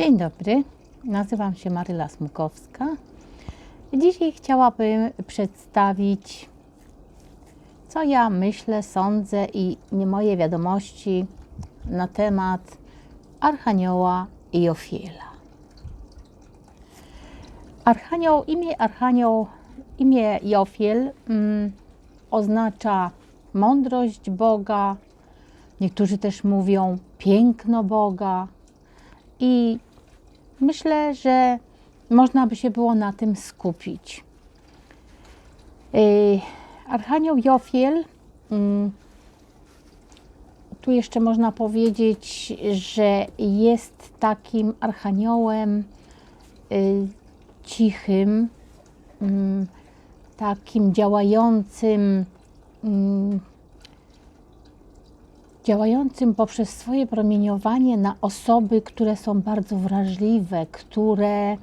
Dzień dobry, nazywam się Maryla Smukowska. Dzisiaj chciałabym przedstawić, co ja myślę, sądzę i moje wiadomości na temat Archanioła Jofiela. Archanioł, imię Archanioł, imię Jofiel mm, oznacza mądrość Boga, niektórzy też mówią piękno Boga i myślę, że można by się było na tym skupić. Yy, Archanioł Jofiel, mm, tu jeszcze można powiedzieć, że jest takim archaniołem yy, cichym, mm, takim działającym, mm, działającym poprzez swoje promieniowanie na osoby, które są bardzo wrażliwe, które,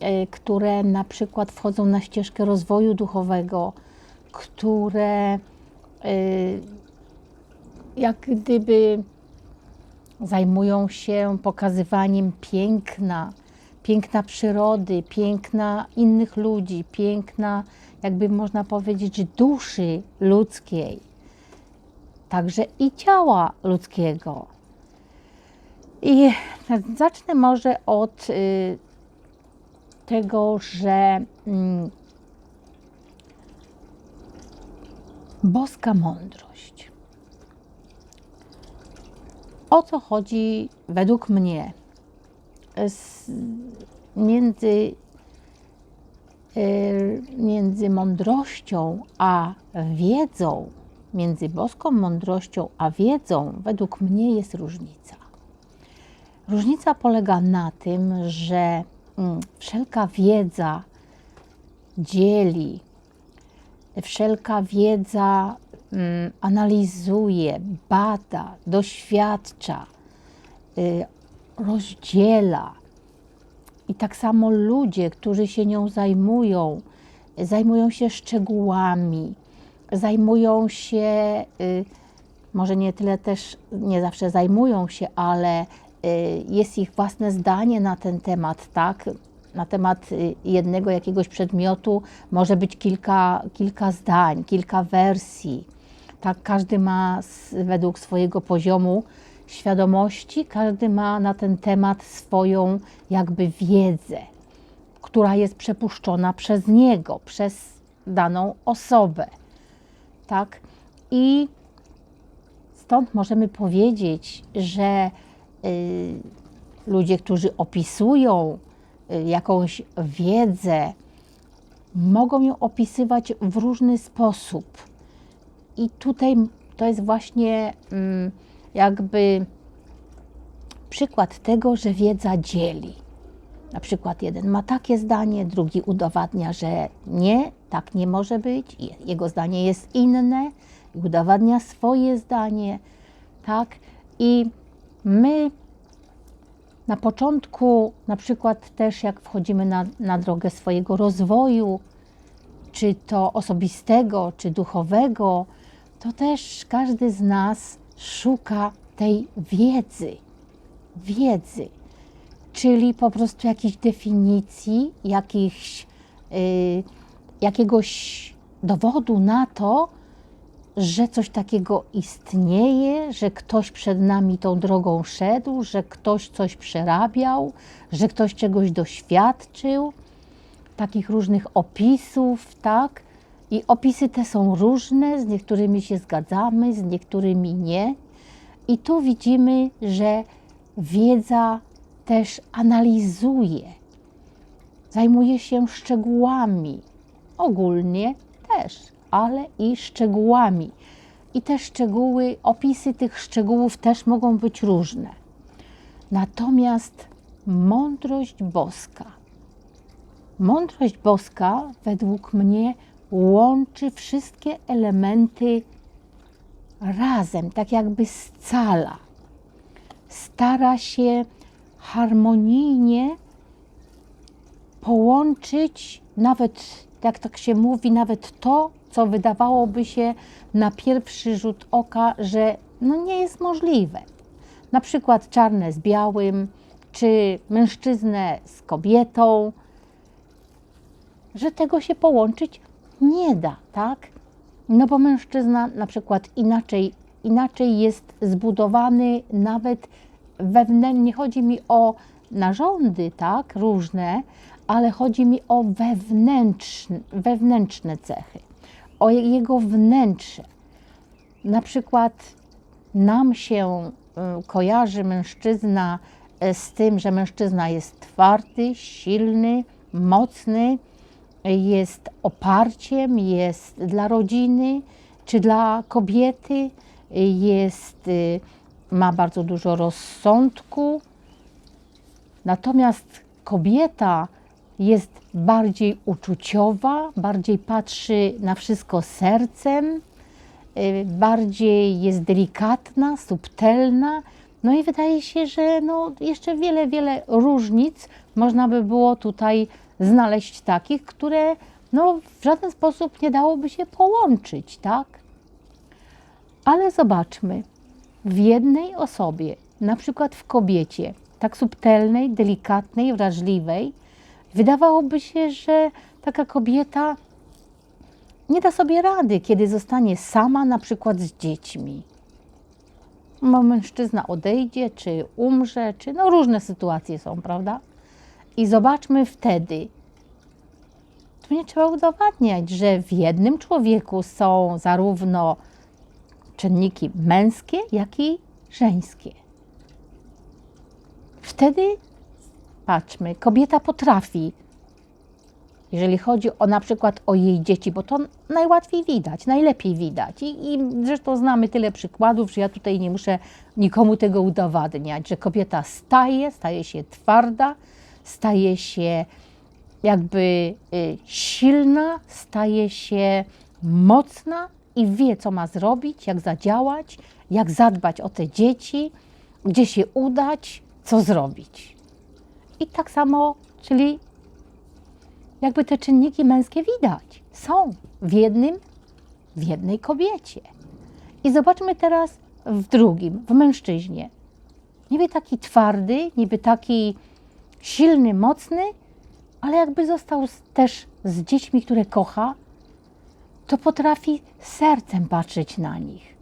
e, które na przykład wchodzą na ścieżkę rozwoju duchowego, które e, jak gdyby zajmują się pokazywaniem piękna, piękna przyrody, piękna innych ludzi, piękna, jakby można powiedzieć, duszy ludzkiej, także i ciała ludzkiego. I zacznę może od y, tego, że mm, boska mądrość. O co chodzi według mnie między, y, między mądrością a wiedzą, między boską mądrością a wiedzą, według mnie jest różnica. Różnica polega na tym, że mm, wszelka wiedza dzieli, wszelka wiedza mm, analizuje, bada, doświadcza, y, rozdziela. I tak samo ludzie, którzy się nią zajmują, zajmują się szczegółami, zajmują się, y, może nie tyle też, nie zawsze zajmują się, ale y, jest ich własne zdanie na ten temat, tak? Na temat y, jednego jakiegoś przedmiotu może być kilka, kilka zdań, kilka wersji. Tak, każdy ma według swojego poziomu świadomości, każdy ma na ten temat swoją jakby wiedzę, która jest przepuszczona przez niego, przez daną osobę. Tak? I stąd możemy powiedzieć, że y, ludzie, którzy opisują y, jakąś wiedzę, mogą ją opisywać w różny sposób. I tutaj to jest właśnie mm, jakby przykład tego, że wiedza dzieli. Na przykład jeden ma takie zdanie, drugi udowadnia, że nie, tak nie może być, jego zdanie jest inne udowadnia swoje zdanie, tak? I my na początku, na przykład też jak wchodzimy na, na drogę swojego rozwoju, czy to osobistego, czy duchowego, to też każdy z nas szuka tej wiedzy, wiedzy, czyli po prostu jakiejś definicji, jakichś, y, jakiegoś dowodu na to, że coś takiego istnieje, że ktoś przed nami tą drogą szedł, że ktoś coś przerabiał, że ktoś czegoś doświadczył, takich różnych opisów, tak? I opisy te są różne, z niektórymi się zgadzamy, z niektórymi nie. I tu widzimy, że wiedza też analizuje, zajmuje się szczegółami, ogólnie też, ale i szczegółami. I te szczegóły, opisy tych szczegółów też mogą być różne. Natomiast mądrość boska, mądrość boska według mnie łączy wszystkie elementy razem, tak jakby scala. Stara się harmonijnie połączyć nawet, jak tak się mówi, nawet to, co wydawałoby się na pierwszy rzut oka, że no nie jest możliwe. Na przykład czarne z białym, czy mężczyznę z kobietą, że tego się połączyć nie da, tak? No bo mężczyzna na przykład inaczej, inaczej jest zbudowany nawet wewnętrznie, nie chodzi mi o narządy, tak, różne, ale chodzi mi o wewnętrzne, wewnętrzne cechy, o jego wnętrze. Na przykład nam się y, kojarzy mężczyzna y, z tym, że mężczyzna jest twardy, silny, mocny, jest oparciem, jest dla rodziny czy dla kobiety, jest, y, ma bardzo dużo rozsądku. Natomiast kobieta jest bardziej uczuciowa, bardziej patrzy na wszystko sercem, y, bardziej jest delikatna, subtelna. No i wydaje się, że no jeszcze wiele, wiele różnic można by było tutaj znaleźć takich, które no, w żaden sposób nie dałoby się połączyć, tak? Ale zobaczmy, w jednej osobie, na przykład w kobiecie, tak subtelnej, delikatnej, wrażliwej, wydawałoby się, że taka kobieta nie da sobie rady, kiedy zostanie sama, na przykład z dziećmi. No, mężczyzna odejdzie, czy umrze, czy no różne sytuacje są, prawda? I zobaczmy wtedy, tu nie trzeba udowadniać, że w jednym człowieku są zarówno czynniki męskie, jak i żeńskie. Wtedy, patrzmy, kobieta potrafi, jeżeli chodzi o na przykład o jej dzieci, bo to najłatwiej widać, najlepiej widać. I, I zresztą znamy tyle przykładów, że ja tutaj nie muszę nikomu tego udowadniać, że kobieta staje, staje się twarda, staje się jakby y, silna, staje się mocna i wie, co ma zrobić, jak zadziałać, jak zadbać o te dzieci, gdzie się udać, co zrobić. I tak samo, czyli jakby te czynniki męskie widać, są w jednym, w jednej kobiecie. I zobaczmy teraz w drugim, w mężczyźnie. Niby taki twardy, niby taki silny, mocny, ale jakby został też z dziećmi, które kocha, to potrafi sercem patrzeć na nich.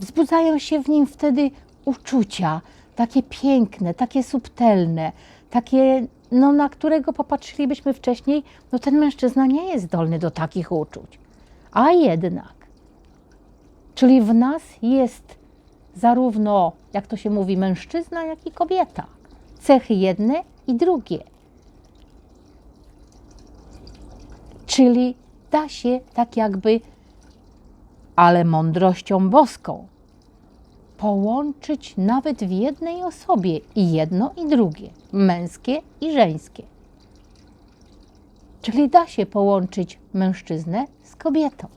Wzbudzają się w nim wtedy uczucia, takie piękne, takie subtelne, takie, no, na którego popatrzylibyśmy wcześniej, no ten mężczyzna nie jest zdolny do takich uczuć. A jednak, czyli w nas jest zarówno, jak to się mówi, mężczyzna, jak i kobieta. Cechy jedne i drugie. Czyli da się tak jakby, ale mądrością boską, połączyć nawet w jednej osobie i jedno i drugie, męskie i żeńskie. Czyli da się połączyć mężczyznę z kobietą.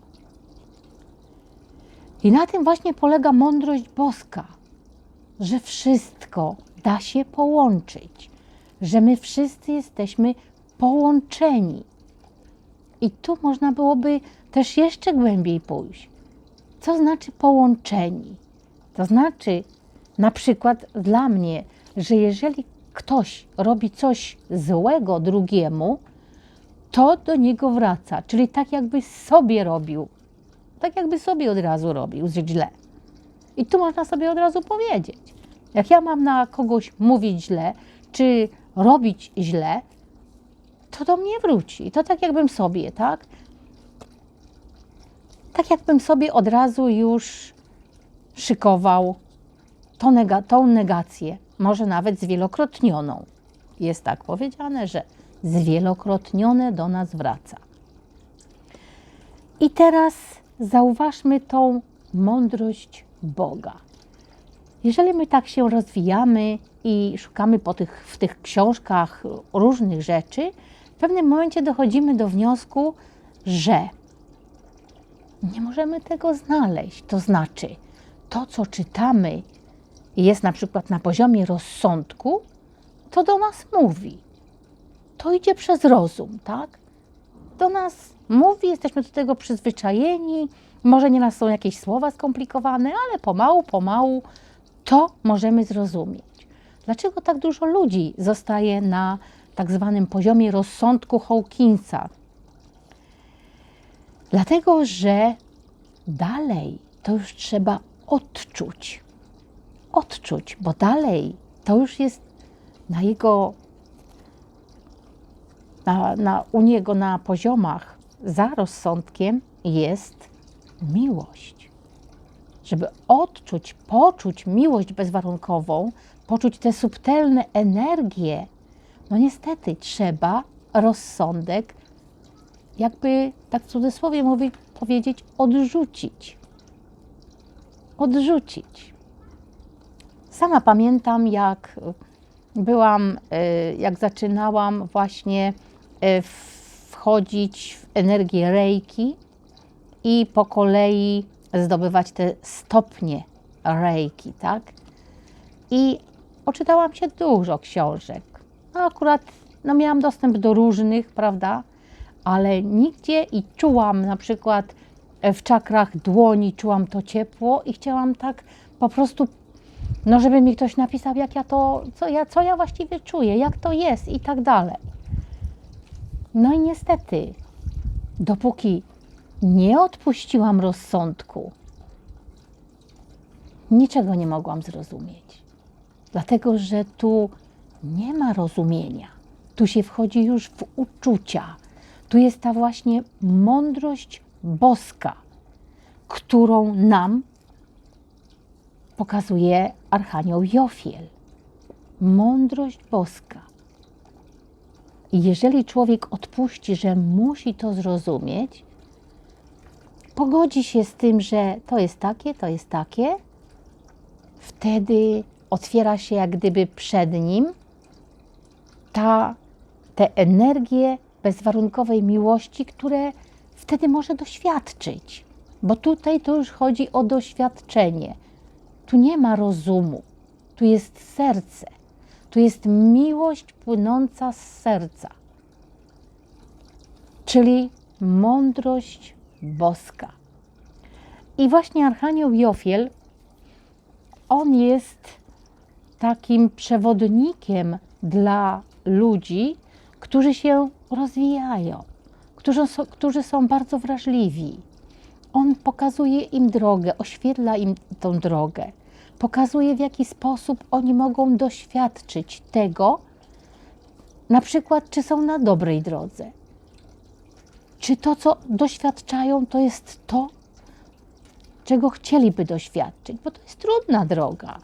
I na tym właśnie polega mądrość boska, że wszystko da się połączyć, że my wszyscy jesteśmy połączeni i tu można byłoby też jeszcze głębiej pójść. Co znaczy połączeni? To znaczy, na przykład dla mnie, że jeżeli ktoś robi coś złego drugiemu, to do niego wraca, czyli tak jakby sobie robił, tak jakby sobie od razu robił źle. I tu można sobie od razu powiedzieć. Jak ja mam na kogoś mówić źle, czy robić źle, to do mnie wróci. To tak jakbym sobie, tak? Tak jakbym sobie od razu już szykował tą, nega tą negację, może nawet zwielokrotnioną. Jest tak powiedziane, że zwielokrotnione do nas wraca. I teraz zauważmy tą mądrość Boga. Jeżeli my tak się rozwijamy i szukamy po tych, w tych książkach różnych rzeczy, pewnym momencie dochodzimy do wniosku, że nie możemy tego znaleźć. To znaczy, to co czytamy jest na przykład na poziomie rozsądku, to do nas mówi. To idzie przez rozum, tak? Do nas mówi, jesteśmy do tego przyzwyczajeni. Może nieraz są jakieś słowa skomplikowane, ale pomału, pomału to możemy zrozumieć. Dlaczego tak dużo ludzi zostaje na tak zwanym poziomie rozsądku Hawkinsa? Dlatego, że dalej to już trzeba odczuć. Odczuć, bo dalej to już jest na jego, na, na, u niego na poziomach za rozsądkiem jest miłość. Żeby odczuć, poczuć miłość bezwarunkową, poczuć te subtelne energie, no niestety trzeba rozsądek, jakby tak w cudzysłowie mówić, powiedzieć, odrzucić. Odrzucić. Sama pamiętam, jak byłam, y, jak zaczynałam właśnie y, wchodzić w energię rejki i po kolei zdobywać te stopnie rejki, tak? I poczytałam się dużo książek. No akurat no miałam dostęp do różnych, prawda? Ale nigdzie i czułam na przykład w czakrach dłoni, czułam to ciepło i chciałam tak po prostu, no żeby mi ktoś napisał, jak ja to, co ja, co ja właściwie czuję, jak to jest i tak dalej. No i niestety, dopóki nie odpuściłam rozsądku, niczego nie mogłam zrozumieć. Dlatego, że tu nie ma rozumienia. Tu się wchodzi już w uczucia. Tu jest ta właśnie mądrość boska, którą nam pokazuje Archanioł Jofiel. Mądrość boska. I jeżeli człowiek odpuści, że musi to zrozumieć, pogodzi się z tym, że to jest takie, to jest takie, wtedy otwiera się jak gdyby przed nim ta, te energie bezwarunkowej miłości, które wtedy może doświadczyć. Bo tutaj to już chodzi o doświadczenie. Tu nie ma rozumu, tu jest serce, tu jest miłość płynąca z serca, czyli mądrość boska. I właśnie Archanioł Jofiel, on jest takim przewodnikiem dla ludzi, którzy się rozwijają, którzy są, którzy są bardzo wrażliwi. On pokazuje im drogę, oświetla im tą drogę, pokazuje w jaki sposób oni mogą doświadczyć tego, na przykład, czy są na dobrej drodze. Czy to, co doświadczają, to jest to, czego chcieliby doświadczyć, bo to jest trudna droga.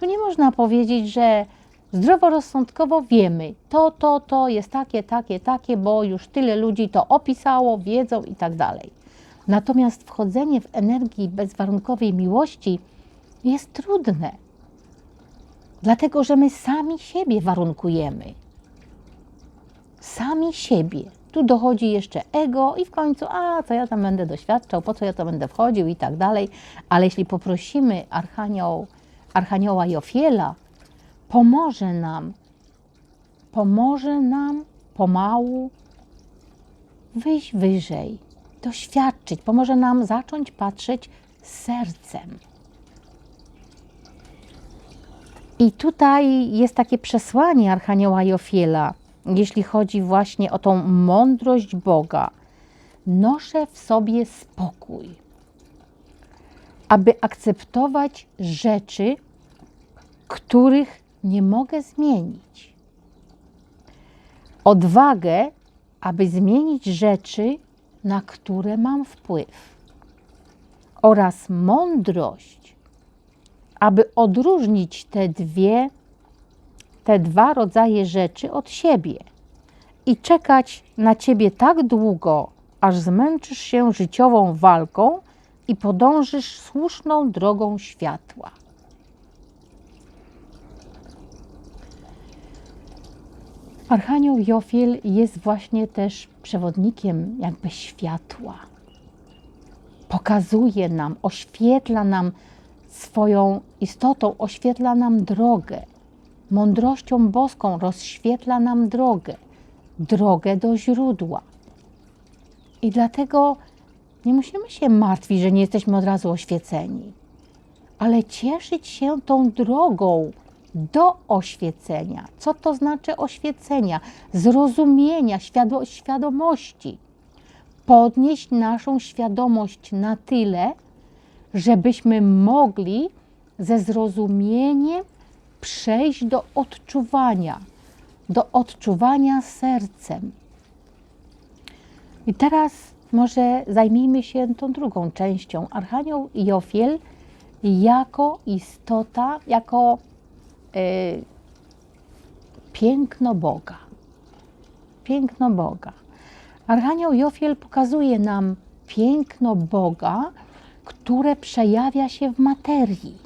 Tu nie można powiedzieć, że zdroworozsądkowo wiemy, to, to, to jest takie, takie, takie, bo już tyle ludzi to opisało, wiedzą i tak dalej. Natomiast wchodzenie w energii bezwarunkowej miłości jest trudne, dlatego że my sami siebie warunkujemy. Sami siebie. Tu dochodzi jeszcze ego i w końcu, a co ja tam będę doświadczał, po co ja to będę wchodził i tak dalej. Ale jeśli poprosimy Archanioł, Archanioła Jofiela, pomoże nam, pomoże nam pomału wyjść wyżej, doświadczyć, pomoże nam zacząć patrzeć sercem. I tutaj jest takie przesłanie Archanioła Jofiela, jeśli chodzi właśnie o tą mądrość Boga. Noszę w sobie spokój, aby akceptować rzeczy, których nie mogę zmienić. Odwagę, aby zmienić rzeczy, na które mam wpływ. Oraz mądrość, aby odróżnić te dwie, te dwa rodzaje rzeczy od siebie i czekać na ciebie tak długo, aż zmęczysz się życiową walką i podążysz słuszną drogą światła. Archanioł Jofiel jest właśnie też przewodnikiem jakby światła. Pokazuje nam, oświetla nam swoją istotą, oświetla nam drogę. Mądrością boską rozświetla nam drogę, drogę do źródła. I dlatego nie musimy się martwić, że nie jesteśmy od razu oświeceni, ale cieszyć się tą drogą do oświecenia. Co to znaczy oświecenia? Zrozumienia, świado świadomości. Podnieść naszą świadomość na tyle, żebyśmy mogli ze zrozumieniem przejść do odczuwania, do odczuwania sercem. I teraz może zajmijmy się tą drugą częścią. Archanioł Jofiel jako istota, jako piękno Boga. Piękno Boga. Archanioł Jofiel pokazuje nam piękno Boga, które przejawia się w materii.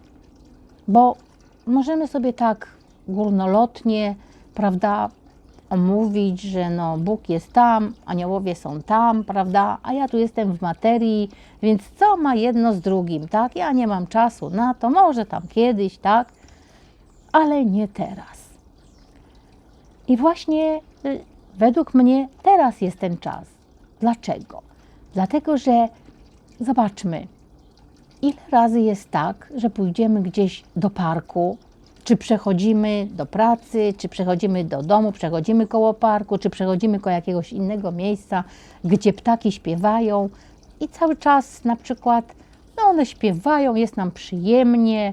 Bo możemy sobie tak górnolotnie, prawda, omówić, że no Bóg jest tam, aniołowie są tam, prawda, a ja tu jestem w materii, więc co ma jedno z drugim, tak? Ja nie mam czasu na to, może tam kiedyś, tak? Ale nie teraz. I właśnie y, według mnie teraz jest ten czas. Dlaczego? Dlatego, że zobaczmy, ile razy jest tak, że pójdziemy gdzieś do parku, czy przechodzimy do pracy, czy przechodzimy do domu, przechodzimy koło parku, czy przechodzimy koło jakiegoś innego miejsca, gdzie ptaki śpiewają i cały czas na przykład, no one śpiewają, jest nam przyjemnie,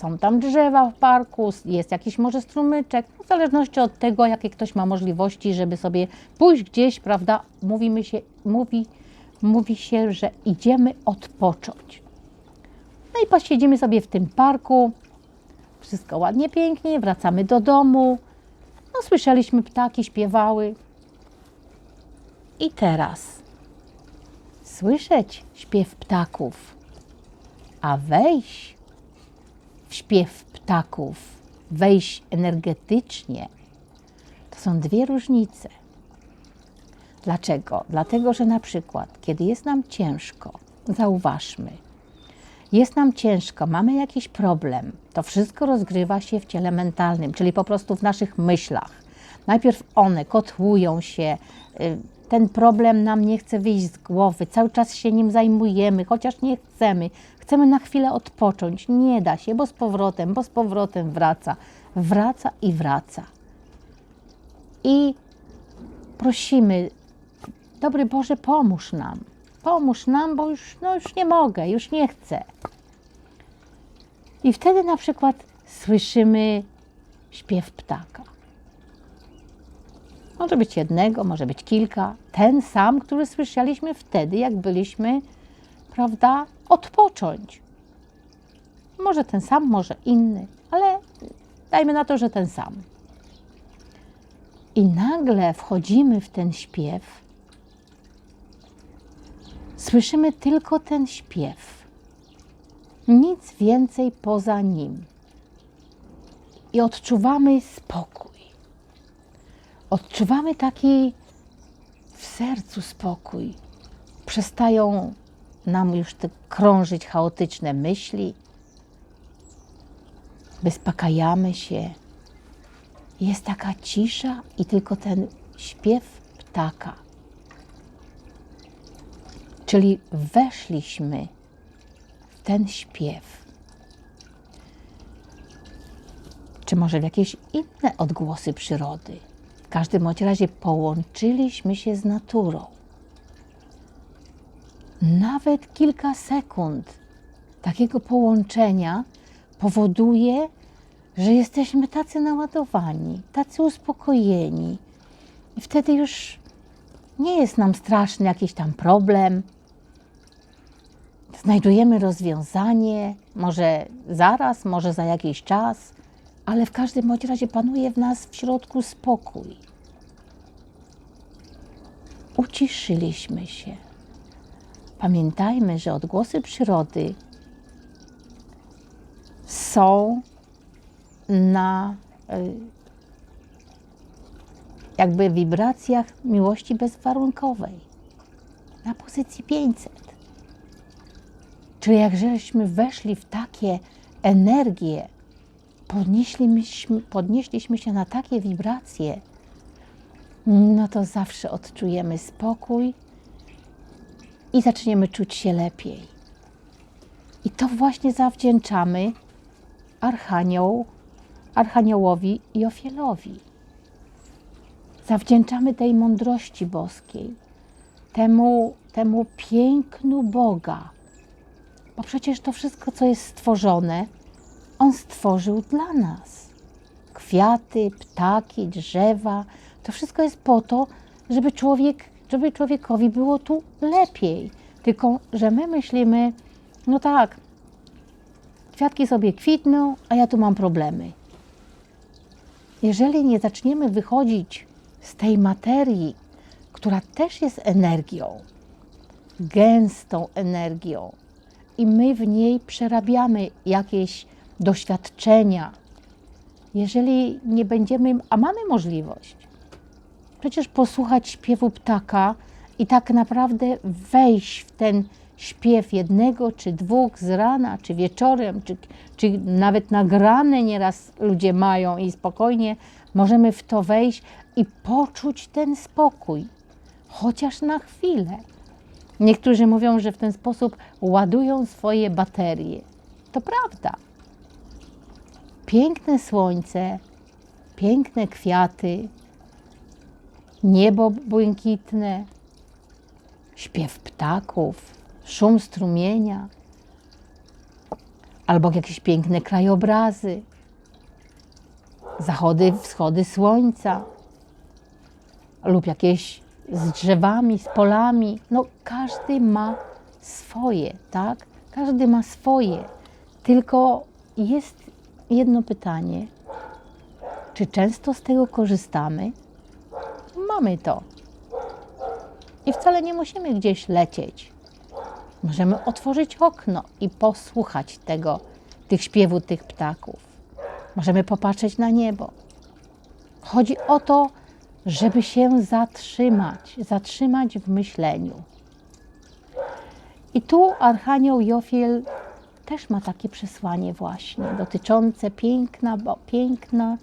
są tam drzewa w parku, jest jakiś może strumyczek, w zależności od tego, jakie ktoś ma możliwości, żeby sobie pójść gdzieś, prawda, mówimy się, mówi, mówi się, że idziemy odpocząć. No i posiedzimy sobie w tym parku, wszystko ładnie, pięknie, wracamy do domu. No, słyszeliśmy ptaki, śpiewały. I teraz słyszeć śpiew ptaków, a wejść w śpiew ptaków, wejść energetycznie, to są dwie różnice. Dlaczego? Dlatego, że na przykład, kiedy jest nam ciężko, zauważmy, jest nam ciężko, mamy jakiś problem, to wszystko rozgrywa się w ciele mentalnym, czyli po prostu w naszych myślach. Najpierw one kotłują się, y, ten problem nam nie chce wyjść z głowy, cały czas się nim zajmujemy, chociaż nie chcemy. Chcemy na chwilę odpocząć, nie da się, bo z powrotem, bo z powrotem wraca, wraca i wraca. I prosimy, dobry Boże, pomóż nam, pomóż nam, bo już, no już nie mogę, już nie chcę. I wtedy na przykład słyszymy śpiew ptaka. Może być jednego, może być kilka. Ten sam, który słyszeliśmy wtedy, jak byliśmy, prawda, odpocząć. Może ten sam, może inny, ale dajmy na to, że ten sam. I nagle wchodzimy w ten śpiew, słyszymy tylko ten śpiew, nic więcej poza nim. I odczuwamy spokój. Odczuwamy taki w sercu spokój. Przestają nam już te krążyć chaotyczne myśli. Wyspokajamy się. Jest taka cisza i tylko ten śpiew ptaka. Czyli weszliśmy w ten śpiew. Czy może w jakieś inne odgłosy przyrody? Każdym razie połączyliśmy się z naturą. Nawet kilka sekund takiego połączenia powoduje, że jesteśmy tacy naładowani, tacy uspokojeni. I wtedy już nie jest nam straszny jakiś tam problem. Znajdujemy rozwiązanie, może zaraz, może za jakiś czas, ale w każdym bądź razie panuje w nas w środku spokój. Uciszyliśmy się. Pamiętajmy, że odgłosy przyrody są na y, jakby wibracjach miłości bezwarunkowej, na pozycji 500. Czyli jak żeśmy weszli w takie energie, podnieśliśmy, podnieśliśmy się na takie wibracje, no to zawsze odczujemy spokój i zaczniemy czuć się lepiej. I to właśnie zawdzięczamy Archanioł, Archaniołowi Jofielowi. Zawdzięczamy tej mądrości boskiej, temu, temu pięknu Boga. Bo przecież to wszystko, co jest stworzone, On stworzył dla nas. Kwiaty, ptaki, drzewa, to wszystko jest po to, żeby, człowiek, żeby człowiekowi było tu lepiej. Tylko, że my myślimy, no tak, kwiatki sobie kwitną, a ja tu mam problemy. Jeżeli nie zaczniemy wychodzić z tej materii, która też jest energią, gęstą energią, i my w niej przerabiamy jakieś doświadczenia, jeżeli nie będziemy, a mamy możliwość, przecież posłuchać śpiewu ptaka i tak naprawdę wejść w ten śpiew jednego czy dwóch z rana, czy wieczorem, czy, czy nawet nagrane nieraz ludzie mają i spokojnie możemy w to wejść i poczuć ten spokój, chociaż na chwilę. Niektórzy mówią, że w ten sposób ładują swoje baterie. To prawda. Piękne słońce, piękne kwiaty, niebo błękitne, śpiew ptaków, szum strumienia, albo jakieś piękne krajobrazy, zachody, wschody słońca, lub jakieś z drzewami, z polami. No, każdy ma swoje, tak? Każdy ma swoje. Tylko jest jedno pytanie: czy często z tego korzystamy? Mamy to. I wcale nie musimy gdzieś lecieć. Możemy otworzyć okno i posłuchać tego, tych śpiewów tych ptaków. Możemy popatrzeć na niebo. Chodzi o to, żeby się zatrzymać, zatrzymać w myśleniu. I tu Archanioł Jofiel też ma takie przesłanie właśnie dotyczące piękna, bo, piękna,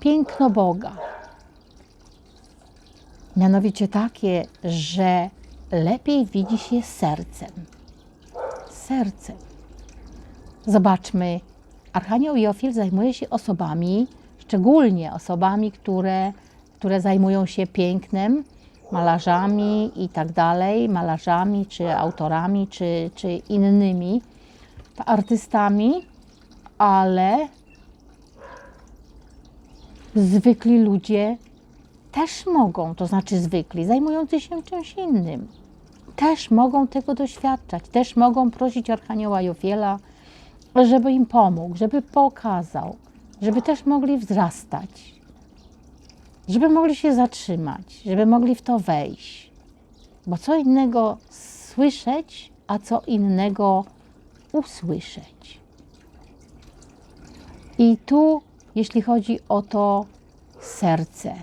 piękno Boga. Mianowicie takie, że lepiej widzi się sercem. Sercem. Zobaczmy, Archanioł Jofiel zajmuje się osobami, szczególnie osobami, które, które zajmują się pięknem, malarzami i tak dalej, malarzami, czy autorami, czy, czy innymi artystami, ale zwykli ludzie też mogą, to znaczy zwykli, zajmujący się czymś innym, też mogą tego doświadczać, też mogą prosić Archanioła Jofiela, żeby im pomógł, żeby pokazał, żeby też mogli wzrastać, żeby mogli się zatrzymać, żeby mogli w to wejść. Bo co innego słyszeć, a co innego usłyszeć. I tu, jeśli chodzi o to serce,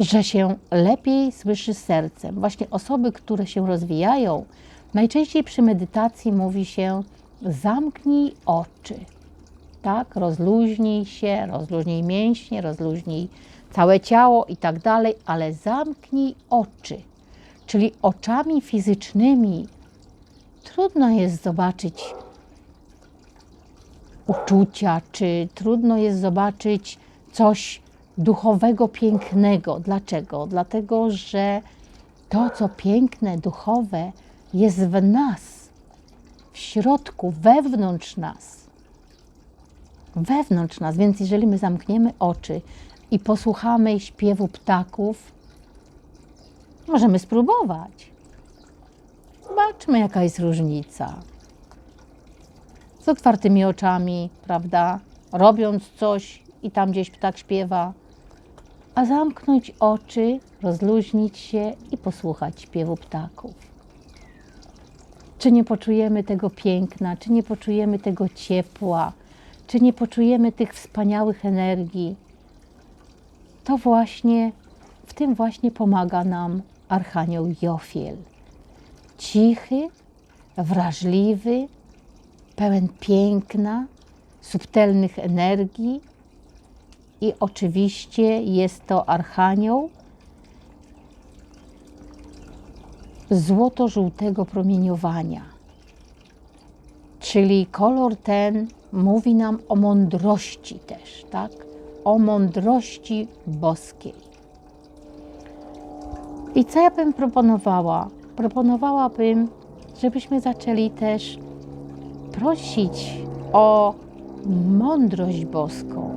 że się lepiej słyszy sercem. Właśnie osoby, które się rozwijają, najczęściej przy medytacji mówi się zamknij oczy. Tak, rozluźnij się, rozluźnij mięśnie, rozluźnij całe ciało i tak dalej, ale zamknij oczy. Czyli oczami fizycznymi trudno jest zobaczyć uczucia, czy trudno jest zobaczyć coś duchowego, pięknego. Dlaczego? Dlatego, że to, co piękne, duchowe, jest w nas, w środku, wewnątrz nas. Wewnątrz nas, więc jeżeli my zamkniemy oczy i posłuchamy śpiewu ptaków, możemy spróbować. Zobaczmy, jaka jest różnica. Z otwartymi oczami, prawda? Robiąc coś i tam gdzieś ptak śpiewa, a zamknąć oczy, rozluźnić się i posłuchać śpiewu ptaków. Czy nie poczujemy tego piękna, czy nie poczujemy tego ciepła, czy nie poczujemy tych wspaniałych energii? To właśnie, w tym właśnie pomaga nam Archanioł Jofiel. Cichy, wrażliwy, pełen piękna, subtelnych energii, i oczywiście jest to archanioł złoto-żółtego promieniowania. Czyli kolor ten mówi nam o mądrości też, tak? O mądrości boskiej. I co ja bym proponowała? Proponowałabym, żebyśmy zaczęli też prosić o mądrość boską.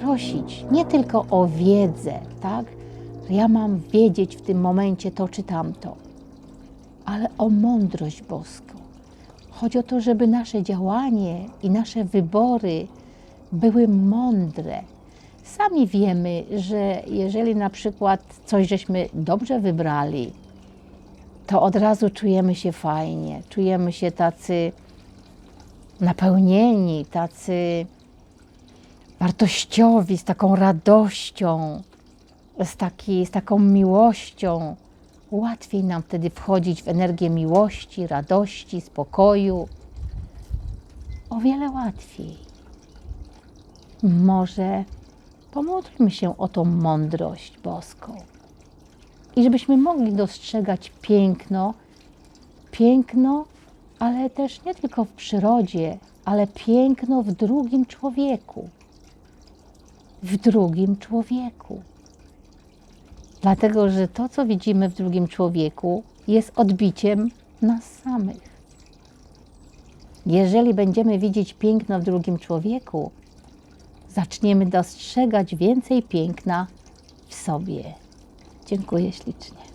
Prosić nie tylko o wiedzę, tak? Że ja mam wiedzieć w tym momencie to czy tamto, ale o mądrość boską. Chodzi o to, żeby nasze działanie i nasze wybory były mądre. Sami wiemy, że jeżeli na przykład coś żeśmy dobrze wybrali, to od razu czujemy się fajnie, czujemy się tacy napełnieni, tacy wartościowi, z taką radością, z, taki, z taką miłością. Łatwiej nam wtedy wchodzić w energię miłości, radości, spokoju. O wiele łatwiej. Może pomódlmy się o tą mądrość boską i żebyśmy mogli dostrzegać piękno, piękno, ale też nie tylko w przyrodzie, ale piękno w drugim człowieku. W drugim człowieku. Dlatego, że to, co widzimy w drugim człowieku, jest odbiciem nas samych. Jeżeli będziemy widzieć piękno w drugim człowieku, zaczniemy dostrzegać więcej piękna w sobie. Dziękuję ślicznie.